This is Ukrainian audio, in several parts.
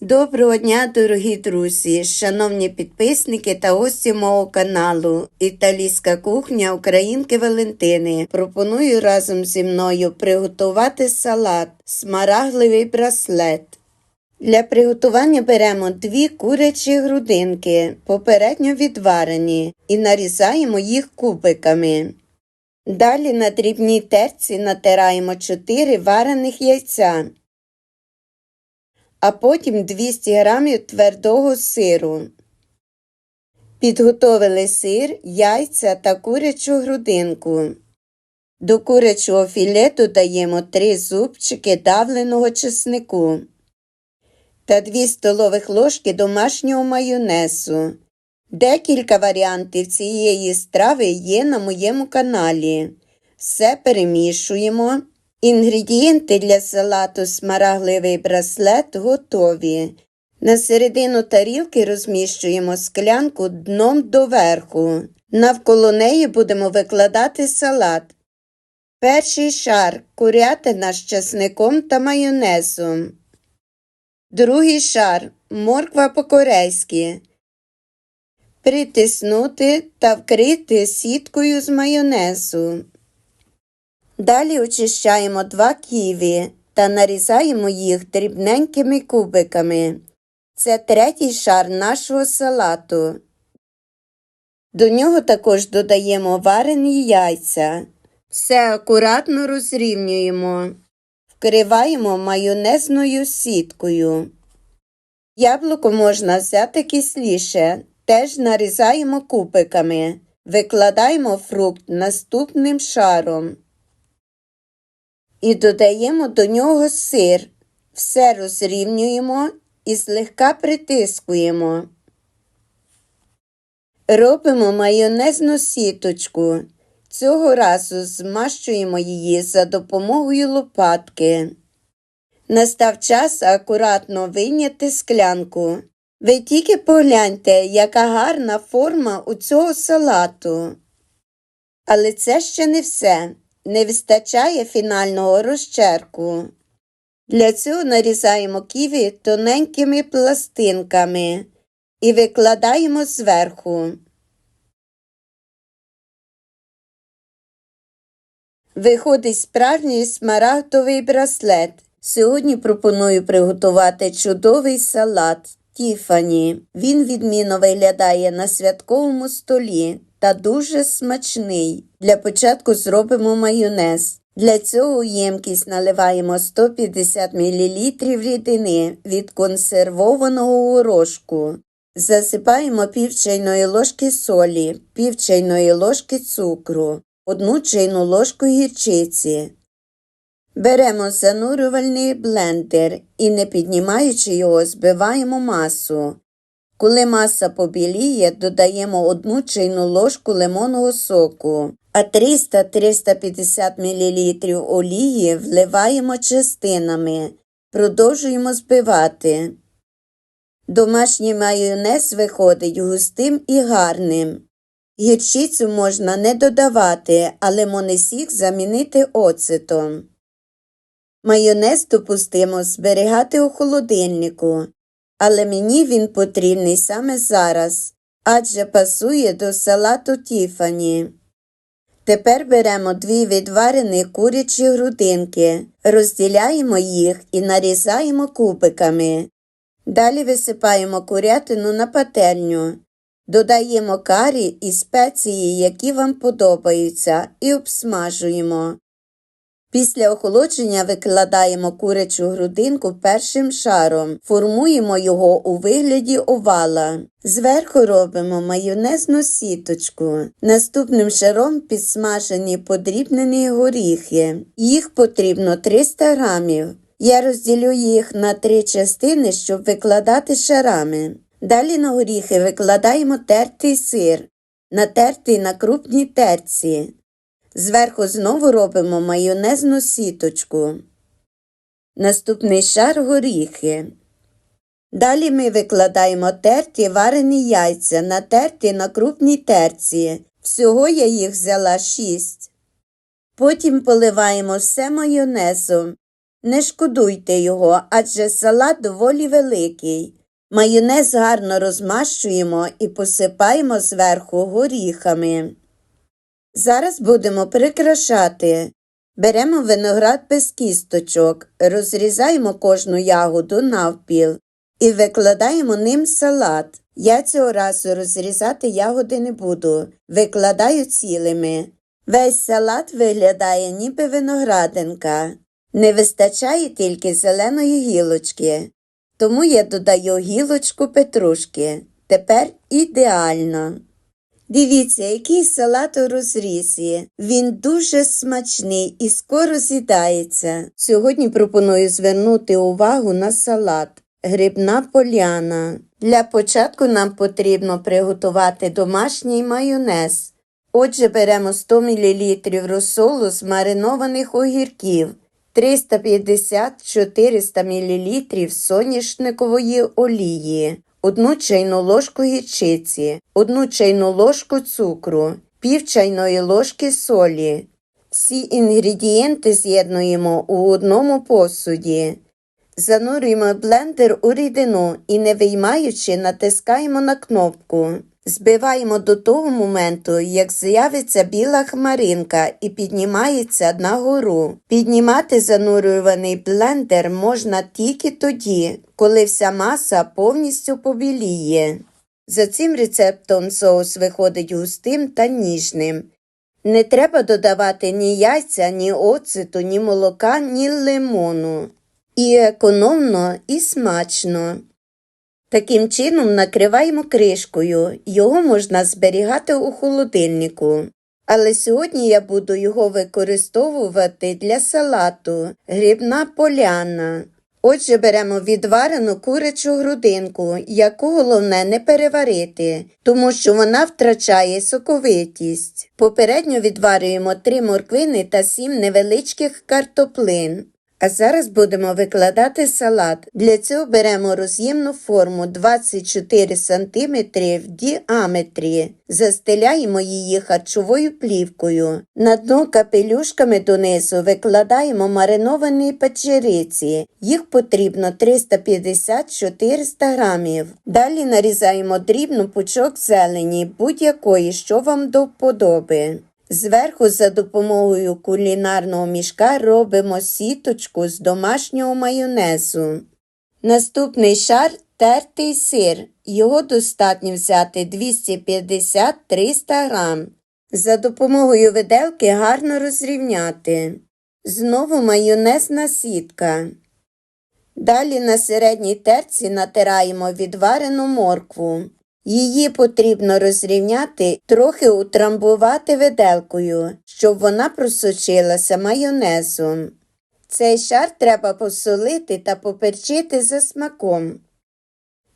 Доброго дня, дорогі друзі, шановні підписники та гості мого каналу Італійська кухня Українки Валентини. Пропоную разом зі мною приготувати салат смарагливий браслет. Для приготування беремо дві курячі грудинки, попередньо відварені, і нарізаємо їх кубиками. Далі на дрібній терці натираємо 4 варених яйця а потім 200 грамів твердого сиру. Підготовили сир, яйця та курячу грудинку. До курячого філе додаємо 3 зубчики давленого чеснику та 2 столових ложки домашнього майонезу. Декілька варіантів цієї страви є на моєму каналі. Все перемішуємо. Інгредієнти для салату смарагливий браслет готові. На середину тарілки розміщуємо склянку дном доверху. Навколо неї будемо викладати салат. Перший шар курятина з часником та майонезом. Другий шар морква по-корейськи. Притиснути та вкрити сіткою з майонезу. Далі очищаємо два ківі та нарізаємо їх дрібненькими кубиками. Це третій шар нашого салату. До нього також додаємо варені яйця. Все акуратно розрівнюємо. Вкриваємо майонезною сіткою. Яблуко можна взяти кисліше, теж нарізаємо кубиками. Викладаємо фрукт наступним шаром. І додаємо до нього сир. Все розрівнюємо і злегка притискуємо. Робимо майонезну сіточку. Цього разу змащуємо її за допомогою лопатки. Настав час акуратно вийняти склянку. Ви тільки погляньте, яка гарна форма у цього салату. Але це ще не все не вистачає фінального розчерку. Для цього нарізаємо ківі тоненькими пластинками і викладаємо зверху. Виходить справжній смарагдовий браслет. Сьогодні пропоную приготувати чудовий салат Тіфані. Він відмінно виглядає на святковому столі та дуже смачний. Для початку зробимо майонез. Для цього ємкість наливаємо 150 мл рідини від консервованого горошку. Засипаємо пів чайної ложки солі, пів чайної ложки цукру, одну чайну ложку гірчиці. Беремо занурювальний блендер і, не піднімаючи його, збиваємо масу. Коли маса побіліє, додаємо одну чайну ложку лимонного соку, а 300-350 мл олії вливаємо частинами. Продовжуємо збивати. Домашній майонез виходить густим і гарним. Гірчицю можна не додавати, а лимонний сік замінити оцетом. Майонез допустимо зберігати у холодильнику, але мені він потрібний саме зараз, адже пасує до салату Тіфані. Тепер беремо дві відварені курячі грудинки, розділяємо їх і нарізаємо кубиками. Далі висипаємо курятину на пательню, додаємо карі і спеції, які вам подобаються, і обсмажуємо. Після охолодження викладаємо курячу грудинку першим шаром, формуємо його у вигляді овала. Зверху робимо майонезну сіточку. Наступним шаром підсмажені подрібнені горіхи. Їх потрібно 300 грамів. Я розділю їх на три частини, щоб викладати шарами. Далі на горіхи викладаємо тертий сир, натертий на крупній терці. Зверху знову робимо майонезну сіточку. Наступний шар горіхи. Далі ми викладаємо терті варені яйця, натерті на крупній терці. Всього я їх взяла 6. Потім поливаємо все майонезом Не шкодуйте його, адже салат доволі великий. Майонез гарно розмащуємо і посипаємо зверху горіхами. Зараз будемо прикрашати. Беремо виноград без кісточок, розрізаємо кожну ягоду навпіл і викладаємо ним салат. Я цього разу розрізати ягоди не буду, викладаю цілими. Весь салат виглядає ніби виноградинка. Не вистачає тільки зеленої гілочки, тому я додаю гілочку петрушки. Тепер ідеально. Дивіться, який салат у розрізі. Він дуже смачний і скоро з'їдається. Сьогодні пропоную звернути увагу на салат. Грибна поляна. Для початку нам потрібно приготувати домашній майонез. Отже, беремо 100 мл розсолу з маринованих огірків, 350-400 мл соняшникової олії, 1 чайну ложку гірчиці, 1 чайну ложку цукру, пів чайної ложки солі. Всі інгредієнти з'єднуємо у одному посуді. Занурюємо блендер у рідину і, не виймаючи, натискаємо на кнопку. Збиваємо до того моменту, як з'явиться біла хмаринка і піднімається нагору. Піднімати занурюваний блендер можна тільки тоді, коли вся маса повністю побіліє. За цим рецептом соус виходить густим та ніжним. Не треба додавати ні яйця, ні оцету, ні молока, ні лимону. І економно, і смачно. Таким чином накриваємо кришкою, його можна зберігати у холодильнику. Але сьогодні я буду його використовувати для салату грибна поляна. Отже, беремо відварену курячу грудинку, яку головне не переварити, тому що вона втрачає соковитість. Попередньо відварюємо 3 морквини та 7 невеличких картоплин. А зараз будемо викладати салат. Для цього беремо роз'ємну форму 24 см в діаметрі, застеляємо її харчовою плівкою. На дно капелюшками донизу викладаємо мариновані печериці. Їх потрібно 350-400 грамів. Далі нарізаємо дрібно пучок зелені, будь-якої, що вам до вподоби. Зверху за допомогою кулінарного мішка робимо сіточку з домашнього майонезу. Наступний шар тертий сир. Його достатньо взяти 250-300 грам. За допомогою виделки гарно розрівняти. Знову майонезна сітка. Далі на середній терці натираємо відварену моркву. Її потрібно розрівняти, трохи утрамбувати виделкою, щоб вона просочилася майонезом. Цей шар треба посолити та поперчити за смаком.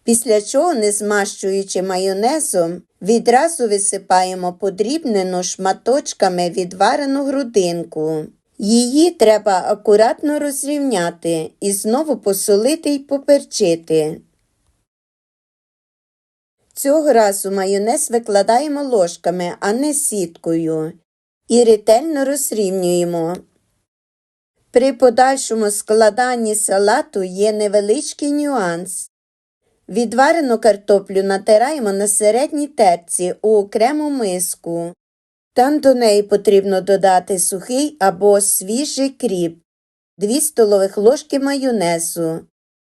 Після чого, не змащуючи майонезом, відразу висипаємо подрібнену шматочками відварену грудинку. Її треба акуратно розрівняти і знову посолити й поперчити. Цього разу майонез викладаємо ложками, а не сіткою, і ретельно розрівнюємо. При подальшому складанні салату є невеличкий нюанс. Відварену картоплю натираємо на середній терці у окрему миску. Там до неї потрібно додати сухий або свіжий кріп, 2 столових ложки майонезу,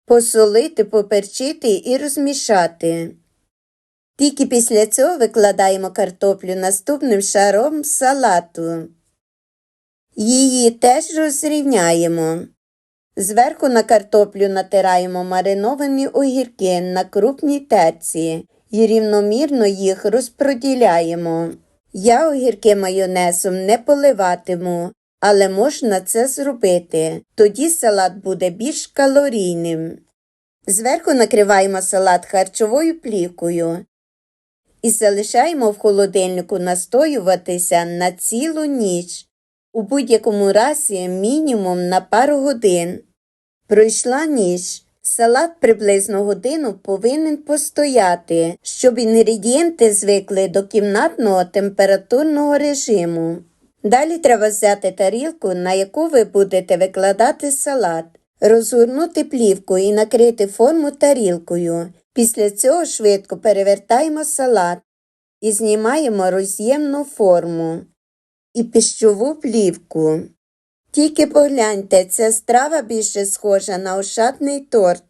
посолити, поперчити і розмішати. Тільки після цього викладаємо картоплю наступним шаром салату. Її теж розрівняємо. Зверху на картоплю натираємо мариновані огірки на крупній терці і рівномірно їх розпроділяємо. Я огірки майонезом не поливатиму, але можна це зробити. Тоді салат буде більш калорійним. Зверху накриваємо салат харчовою плівкою і залишаємо в холодильнику настоюватися на цілу ніч, у будь-якому разі мінімум на пару годин. Пройшла ніч. Салат приблизно годину повинен постояти, щоб інгредієнти звикли до кімнатного температурного режиму. Далі треба взяти тарілку, на яку ви будете викладати салат, розгорнути плівку і накрити форму тарілкою. Після цього швидко перевертаємо салат і знімаємо роз'ємну форму і піщову плівку. Тільки погляньте, ця страва більше схожа на ошатний торт.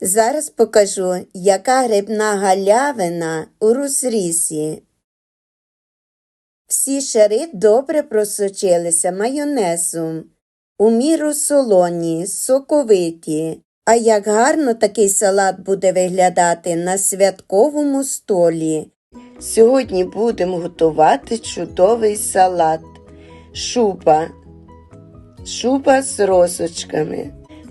Зараз покажу, яка грибна галявина у розрізі. Всі шари добре просочилися майонезом, у міру солоні, соковиті. А як гарно такий салат буде виглядати на святковому столі. Сьогодні будемо готувати чудовий салат. Шуба. Шуба з розочками.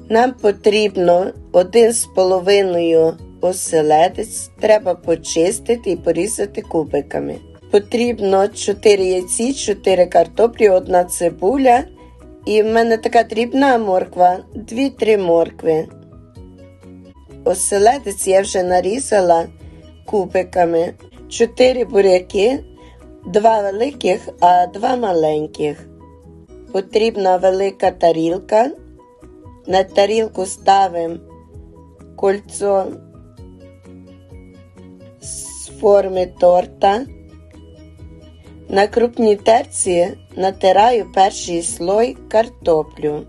Нам потрібно один з половиною оселедець, треба почистити і порізати кубиками. Потрібно 4 яйці, 4 картоплі, 1 цибуля. І в мене така дрібна морква, 2-3 моркви. Оселедець я вже нарізала кубиками. 4 буряки, 2 великих, а 2 маленьких. Потрібна велика тарілка. На тарілку ставимо кольцо з форми торта. На крупній терці натираю перший слой картоплю.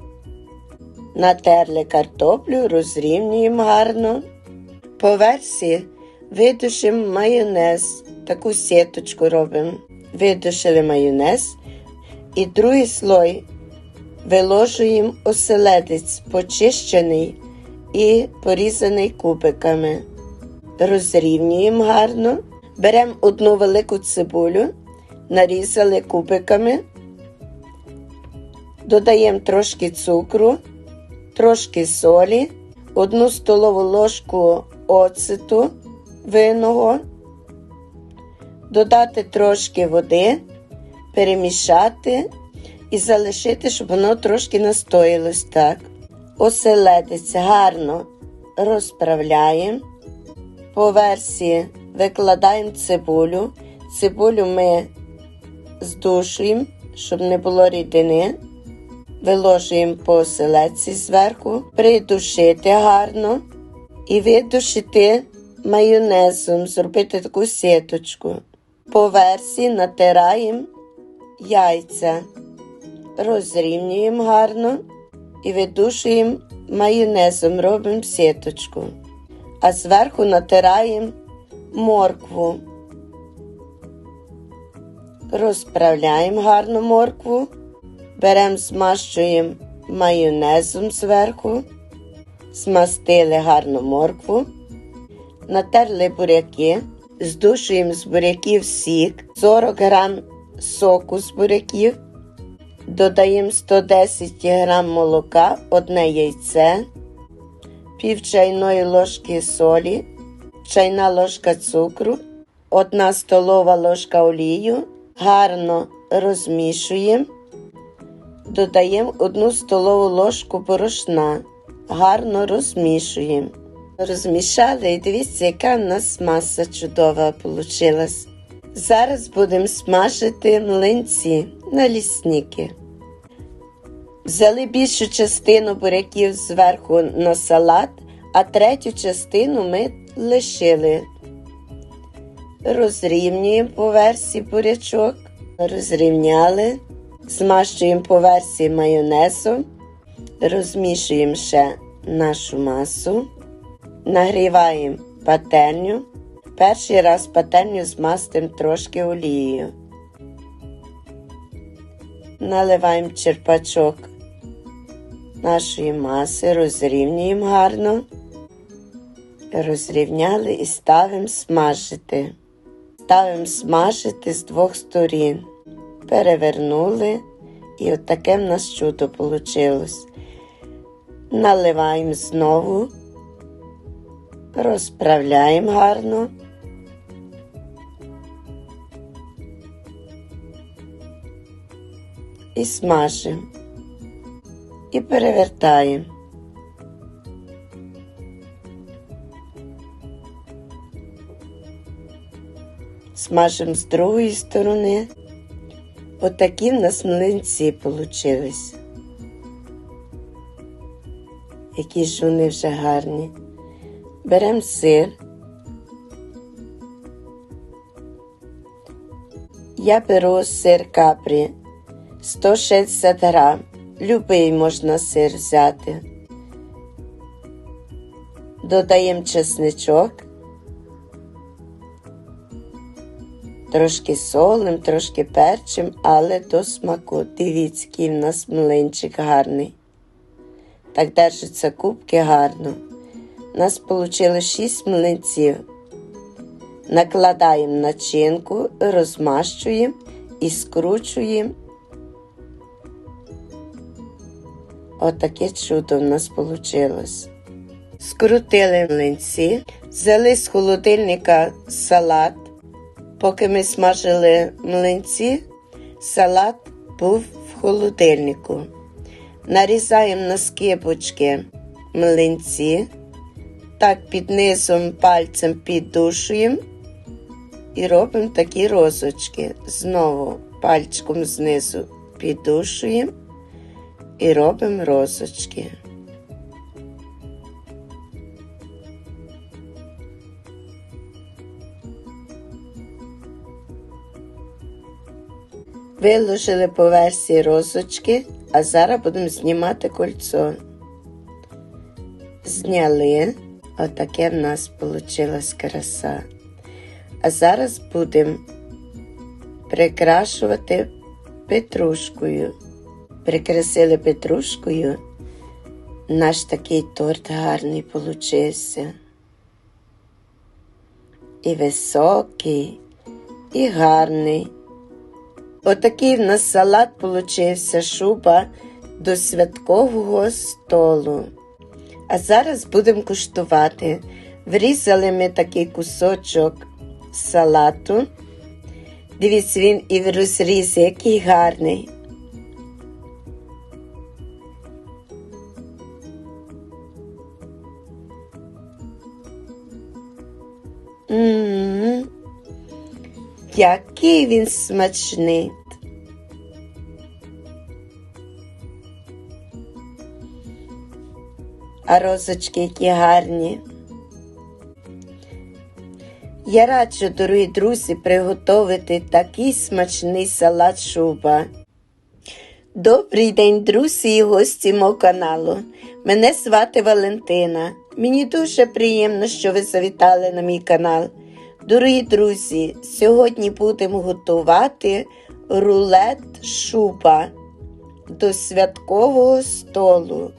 Натерли картоплю, розрівнюємо гарно. По версії видушимо майонез. Таку сіточку робимо. Видушили майонез. І другий слой виложуємо оселедець, почищений і порізаний кубиками. Розрівнюємо гарно. Беремо одну велику цибулю, нарізали кубиками, додаємо трошки цукру, трошки солі, одну столову ложку оцету винного, додати трошки води, перемішати і залишити, щоб воно трошки настоїлось так. Оселедець гарно розправляємо. По версії викладаємо цибулю. Цибулю ми здушуємо, щоб не було рідини. Виложуємо по зверху, придушити гарно і видушити майонезом, зробити таку сіточку. По версії натираємо яйця, розрівнюємо гарно і видушуємо майонезом, робимо сіточку. А зверху натираємо моркву. Розправляємо гарно моркву, беремо, змащуємо майонезом зверху, змастили гарно моркву, натерли буряки, здушуємо з буряків сік, 40 грам соку з буряків, додаємо 110 г молока, одне яйце, пів чайної ложки солі, чайна ложка цукру, 1 столова ложка олію, гарно розмішуємо, додаємо 1 столову ложку борошна, гарно розмішуємо. Розмішали і дивіться, яка в нас маса чудова вийшла. Зараз будемо смажити млинці на лісники. Взяли більшу частину буряків зверху на салат, а третю частину ми лишили. Розрівнюємо по версії бурячок, розрівняли, змащуємо по версії майонезом, розмішуємо ще нашу масу, нагріваємо пательню. Перший раз пательню змастимо трошки олією. Наливаємо черпачок нашої маси, розрівнюємо гарно, розрівняли і ставимо смажити. Ставимо смажити з двох сторін. Перевернули, і от таке в нас чудо вийшло. Наливаємо знову, розправляємо гарно. І смажимо і перевертаємо. Смажимо з другої сторони. Отакі в нас млинці получились. Які ж вони вже гарні. Беремо сир. Я беру сир капрі 160 грам. Любий можна сир взяти. Додаємо чесничок. Трошки солим, трошки перчим, але до смаку. Дивіться, який в нас млинчик гарний. Так держаться кубки гарно. У нас вийшло 6 млинців. Накладаємо начинку, розмащуємо і скручуємо. Отаке чудо в нас вийшло. Скрутили млинці, взяли з холодильника салат. Поки ми смажили млинці, салат був в холодильнику. Нарізаємо на скибочки млинці, так під низом пальцем піддушуємо і робимо такі розочки. Знову пальчиком знизу піддушуємо і робимо розочки. Виложили по версії розочки, а зараз будемо знімати кольцо. Зняли, отаке в нас вийшла краса. А зараз будемо прикрашувати петрушкою. Прикрасили петрушкою. Наш такий торт гарний получився. І високий, і гарний. Отакий в нас салат получився шуба до святкового столу. А зараз будемо куштувати. Врізали ми такий кусочок салату. Дивіться, він і в розрізі, який гарний. Який він смачний. А розочки які гарні. Я раджу, дорогі друзі, приготувати такий смачний салат шуба. Добрий день, друзі і гості мого каналу. Мене звати Валентина. Мені дуже приємно, що ви завітали на мій канал. Дорогі друзі, сьогодні будемо готувати рулет шуба до святкового столу.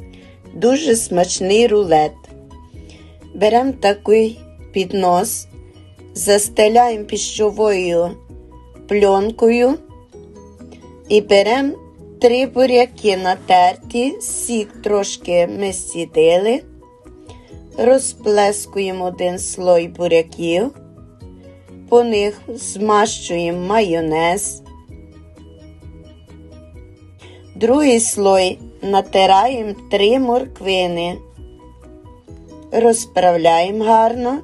Дуже смачний рулет. Беремо такий піднос, застеляємо піщовою пленкою і беремо три буряки натерті, сік трошки ми сідили, розплескуємо один слой буряків, по них змащуємо майонез. Другий слой натираємо три морквини, розправляємо гарно.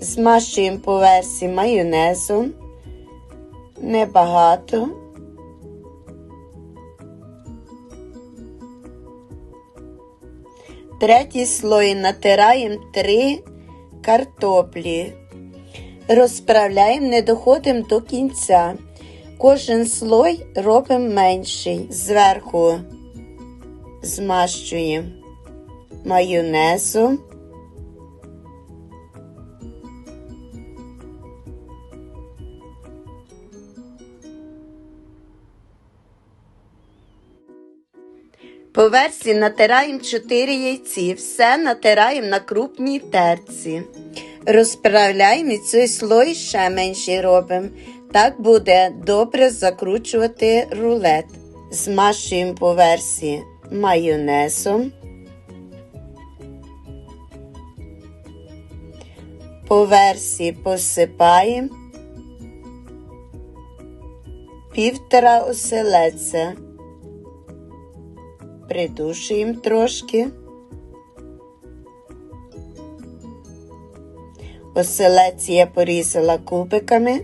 Змащуємо по версі майонезом, небагато. Третій слой натираємо три картоплі. Розправляємо, не доходимо до кінця. Кожен слой робимо менший. Зверху змащуємо майонезом. По версії натираємо 4 яйці, все натираємо на крупній терці. Розправляємо і цей слой ще менший робимо. Так буде добре закручувати рулет. Змащуємо по версії майонезом. По версії посипаємо півтора оселеця придушуємо трошки. Оселець я порізала кубиками.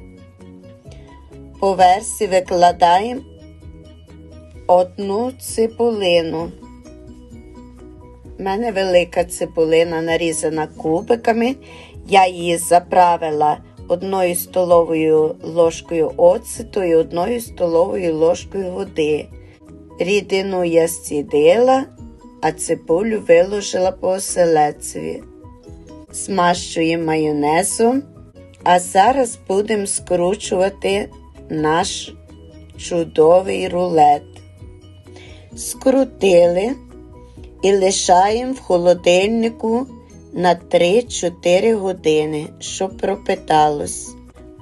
По версі викладаємо одну цибулину. У мене велика цибулина нарізана кубиками. Я її заправила одною столовою ложкою оцету і одною столовою ложкою води. Рідину я зцідила, а цибулю виложила по оселецеві. Змащуємо майонезом, а зараз будемо скручувати наш чудовий рулет. Скрутили і лишаємо в холодильнику на 3-4 години, щоб пропиталось.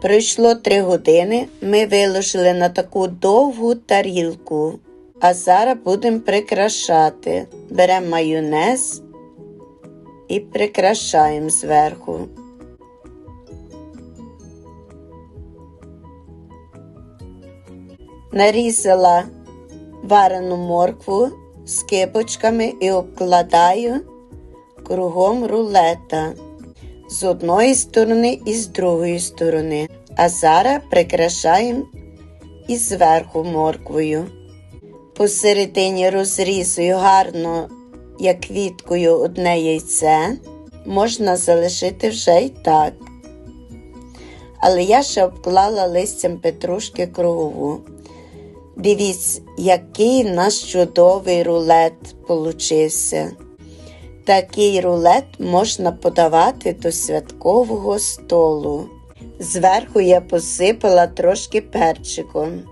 Пройшло 3 години, ми виложили на таку довгу тарілку, а зараз будемо прикрашати. Беремо майонез і прикрашаємо зверху. Нарізала варену моркву з кипочками і обкладаю кругом рулета з одної сторони і з другої сторони. А зараз прикрашаємо і зверху морквою. Посередині розрізую гарно, як квіткою одне яйце. Можна залишити вже й так. Але я ще обклала листям петрушки кругову. Дивіться, який в нас чудовий рулет получився. Такий рулет можна подавати до святкового столу. Зверху я посипала трошки перчиком,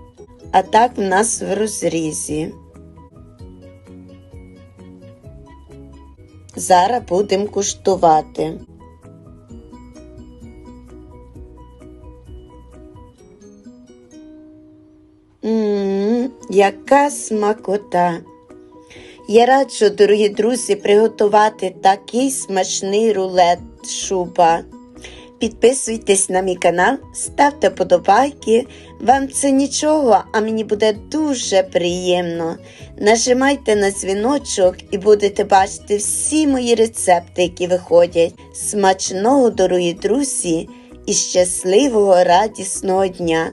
а так в нас в розрізі. Зараз будемо куштувати. Ммм, яка смакота! Я раджу, дорогі друзі, приготувати такий смачний рулет шуба. Підписуйтесь на мій канал, ставте подобайки. Вам це нічого, а мені буде дуже приємно. Нажимайте на дзвіночок і будете бачити всі мої рецепти, які виходять. Смачного, дорогі друзі, і щасливого радісного дня!